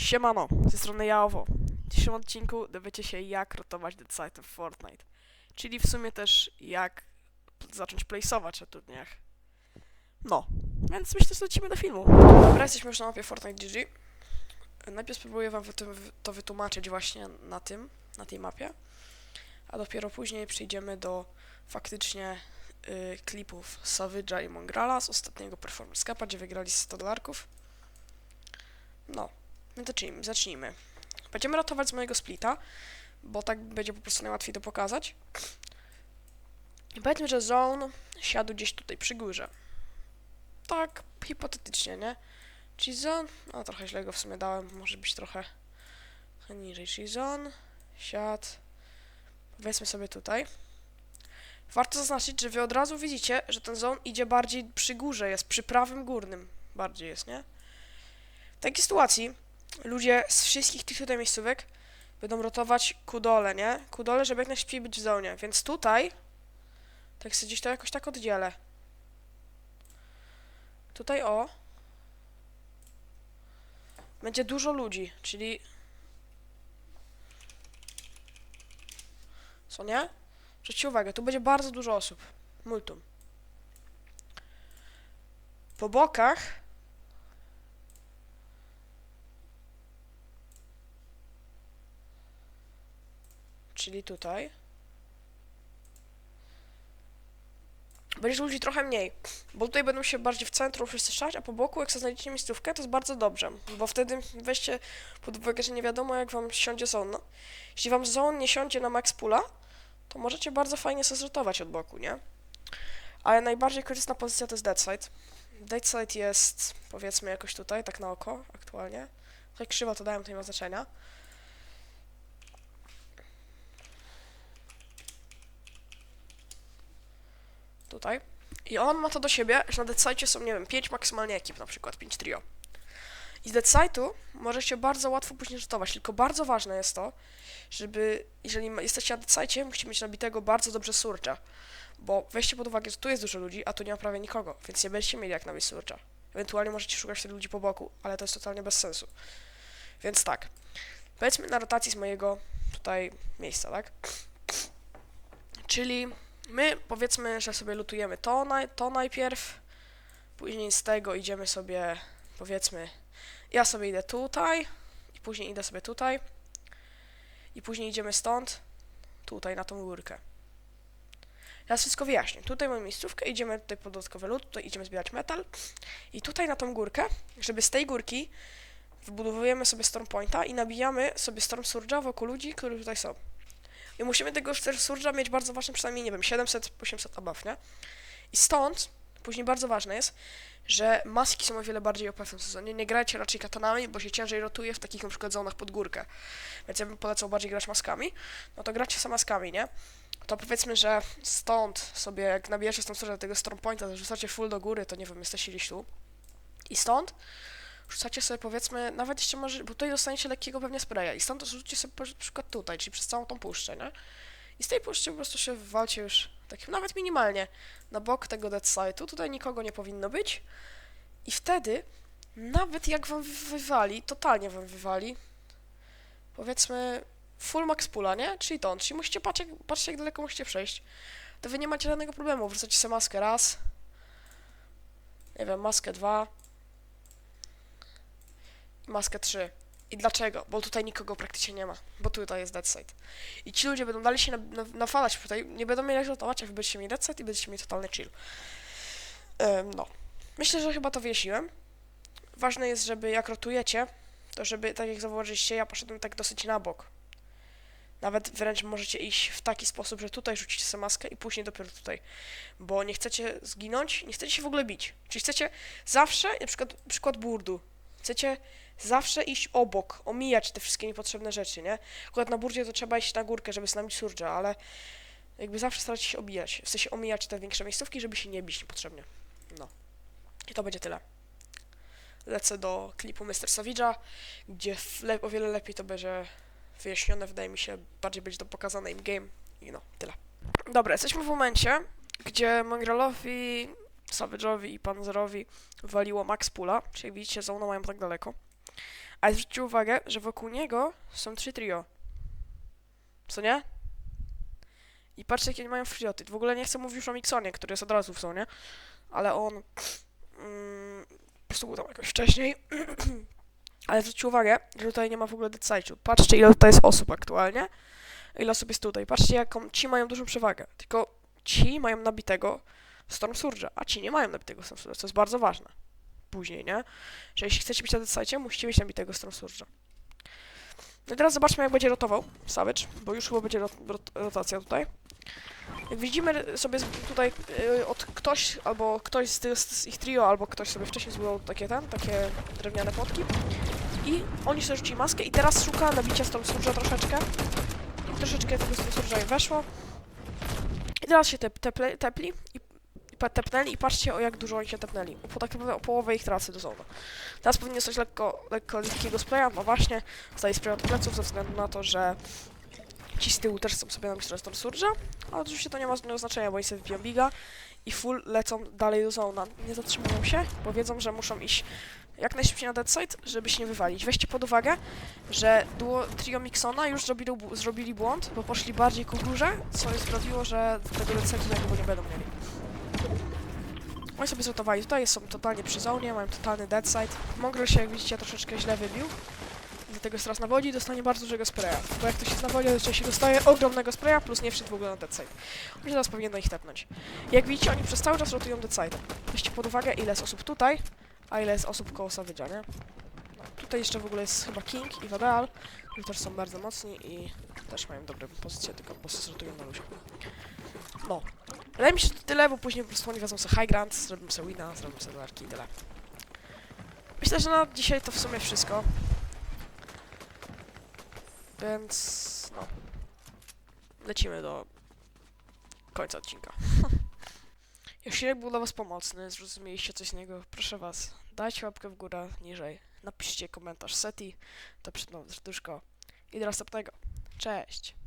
Siemano, ze strony Jaowo. W dzisiejszym odcinku dowiecie się jak rotować Deadsite w Fortnite. Czyli w sumie też jak zacząć placeować na turniejach. No, więc myślę, że lecimy do filmu. Dobra, jesteśmy już na mapie Fortnite GG. Najpierw spróbuję wam to wytłumaczyć właśnie na tym, na tej mapie. A dopiero później przejdziemy do faktycznie y, klipów Savage'a i Mongrala z ostatniego Performance Cupa, gdzie wygrali 100 dolarków. No, więc zacznijmy, zacznijmy. Będziemy ratować z mojego splita, bo tak będzie po prostu najłatwiej to pokazać. I powiedzmy, że zone siadł gdzieś tutaj przy górze. Tak, hipotetycznie, nie? Czyli zone, no trochę źle go w sumie dałem, może być trochę, trochę niżej. Czyli zone, siadł, powiedzmy sobie tutaj. Warto zaznaczyć, że wy od razu widzicie, że ten zone idzie bardziej przy górze, jest przy prawym górnym bardziej jest, nie? W takiej sytuacji ludzie z wszystkich tych tutaj miejscówek będą rotować ku dole, nie? Ku dole, żeby jak najszybciej być w zonie. Więc tutaj, tak sobie gdzieś to jakoś tak oddzielę. Tutaj o. Będzie dużo ludzi, czyli... Co nie? Zwróćcie uwagę, tu będzie bardzo dużo osób. Multum. Po bokach czyli tutaj. Będzie ludzi trochę mniej, bo tutaj będą się bardziej w centrum wszyscy szać, a po boku, jak sobie znajdziecie miejscówkę, to jest bardzo dobrze, bo wtedy weźcie pod uwagę, że nie wiadomo, jak wam siądzie zone. Jeśli wam zone nie siądzie na max pula, to możecie bardzo fajnie zrotować od boku, nie? Ale najbardziej korzystna pozycja to jest deadside. Deadside jest, powiedzmy, jakoś tutaj, tak na oko, aktualnie. Tak krzywo to dałem, to nie ma znaczenia. Tutaj. I on ma to do siebie, że na Deadsite są, nie wiem, 5 maksymalnie ekip, na przykład 5 trio. I z Deadsite'u możecie bardzo łatwo później rzutować, tylko bardzo ważne jest to, żeby, jeżeli jesteście na Deadsite, musicie mieć nabitego bardzo dobrze surcza. Bo weźcie pod uwagę, że tu jest dużo ludzi, a tu nie ma prawie nikogo, więc nie będziecie mieli jak nabić surcza. Ewentualnie możecie szukać wtedy ludzi po boku, ale to jest totalnie bez sensu. Więc tak, powiedzmy na rotacji z mojego tutaj miejsca, tak? Czyli My powiedzmy, że sobie lutujemy to, to najpierw, później z tego idziemy sobie, powiedzmy, ja sobie idę tutaj, i później idę sobie tutaj, i później idziemy stąd, tutaj na tą górkę. Teraz wszystko wyjaśnię. Tutaj mamy miejscówkę, idziemy tutaj po dodatkowy lód, tutaj idziemy zbierać metal i tutaj na tą górkę, żeby z tej górki wybudowujemy sobie storm pointa i nabijamy sobie storm surge'a wokół ludzi, którzy tutaj są. I musimy tego surge'a mieć bardzo ważne, przynajmniej, nie wiem, 700-800 above, nie? I stąd, później bardzo ważne jest, że maski są o wiele bardziej OP w tym sezonie. Nie grajcie raczej katanami, bo się ciężej rotuje w takich na przykład zonach pod górkę. Więc ja bym polecał bardziej grać maskami. No to gracie sama maskami, nie? To powiedzmy, że stąd sobie, jak stąd surge'a do tego storm pointa, to rzucacie full do góry, to nie wiem, jesteście gdzieś tu. I stąd rzucacie sobie powiedzmy, nawet jeszcze może, bo tutaj dostaniecie lekkiego pewnie spraya i stąd rzućcie sobie po przykład tutaj, czyli przez całą tą puszczę, nie? I z tej puszczy po prostu się walcie już tak nawet minimalnie na bok tego dead site'u, tutaj nikogo nie powinno być i wtedy nawet jak wam wy- wywali, totalnie wam wywali, powiedzmy full max pula, nie? Czyli to, czyli musicie patrzeć, patrzcie jak daleko musicie przejść, to wy nie macie żadnego problemu, wrzucacie sobie maskę raz, nie wiem, maskę dwa, maskę 3. I dlaczego? Bo tutaj nikogo praktycznie nie ma, bo tutaj jest deadside. I ci ludzie będą dalej się na, na, nafalać tutaj, nie będą mieli jak rotować, a wy będziecie mieli deadside i będziecie mieli totalny chill. Ym, no. Myślę, że chyba to wyjaśniłem. Ważne jest, żeby jak rotujecie, to żeby, tak jak zauważyliście, ja poszedłem tak dosyć na bok. Nawet wręcz możecie iść w taki sposób, że tutaj rzucicie sobie maskę i później dopiero tutaj. Bo nie chcecie zginąć, nie chcecie się w ogóle bić. Czyli chcecie zawsze, na przykład przykład burdu, chcecie zawsze iść obok, omijać te wszystkie niepotrzebne rzeczy, nie? Akurat na burdzie to trzeba iść na górkę, żeby znamić surge'a, ale jakby zawsze starać się obijać, w sensie omijać te większe miejscówki, żeby się nie bić niepotrzebnie. No. I to będzie tyle. Lecę do klipu Mr. Savage'a, gdzie o wiele lepiej to będzie wyjaśnione, wydaje mi się, bardziej będzie to pokazane in-game i no, tyle. Dobra, jesteśmy w momencie, gdzie Mongralowi, Savage'owi i Panzerowi waliło max pula, czyli widzicie, zona mają tak daleko. Ale zwróćcie uwagę, że wokół niego są trzy trio. Co nie? I patrzcie, jakie mają frioty. W ogóle nie chcę mówić już o Mixonie, który jest od razu w zonie, ale on mm, po prostu był tam jakoś wcześniej. ale zwróćcie uwagę, że tutaj nie ma w ogóle decyzji. Patrzcie, ile tutaj jest osób aktualnie. Ile osób jest tutaj. Patrzcie, jaką ci mają dużą przewagę. Tylko ci mają nabitego Storm Surge'a, a ci nie mają nabitego Storm Surge'a, co jest bardzo ważne. Później, nie? Że jeśli chcecie być na decyzji, musicie mieć nabitego Storm Surge'a. No i teraz zobaczmy, jak będzie rotował Savage, bo już chyba będzie rot rot rotacja tutaj. Jak widzimy sobie tutaj y, od ktoś, albo ktoś z, ty- z ich trio, albo ktoś sobie wcześniej zbudował takie ten, takie drewniane potki. I oni sobie rzucili maskę i teraz szuka nabicia Storm Surge'a troszeczkę. Troszeczkę tego Storm Surge'a im weszło. I teraz się tep, teple, tepli i, i tepnęli i patrzcie o jak dużo się tepnęli. Po tak naprawdę o połowę ich trasy do zona. Teraz powinien coś lekko, lekko lekkiego spraya, no właśnie, staje spray od pleców ze względu na to, że ci z tyłu też chcą sobie nabić Storm Surge'a, ale oczywiście to nie ma żadnego znaczenia, bo oni sobie wbiją biga i full lecą dalej do zona. Nie zatrzymują się, bo wiedzą, że muszą iść jak najszybciej na dead side, żeby się nie wywalić. Weźcie pod uwagę, że duo, trio Mixona już zrobili, zrobili błąd, bo poszli bardziej ku górze, co sprawiło, że tego dead side'u nie będą mieli. Oni sobie zlutowali tutaj, są totalnie przy zonie, mają totalny dead side. Się, jak widzicie, troszeczkę źle wybił. Dlatego jest teraz na wodzi i dostanie bardzo dużego spraya. Bo jak ktoś jest na to oczywiście dostaje ogromnego spraya, plus nie wszedł w ogóle na dead side. Oni teraz powinien ich tepnąć. Jak widzicie, oni przez cały czas rotują dead side. Weźcie pod uwagę, ile jest osób tutaj, a ile jest osób koło Savage'a, nie? No, tutaj jeszcze w ogóle jest chyba King i Wadeal, którzy też są bardzo mocni i też mają dobre pozycje, tylko po prostu zrotują na luzie. No. Wydaje mi się, że to tyle, bo później po prostu oni wezmą sobie high ground, zrobią sobie wina, zrobią sobie dolarki i tyle. Myślę, że na dzisiaj to w sumie wszystko. Więc no. Lecimy do końca odcinka. Jeśli był dla was pomocny, zrozumieliście coś z niego, proszę was, dajcie łapkę w górę niżej, napiszcie komentarz SETI, to przed serduszko i do następnego. Cześć!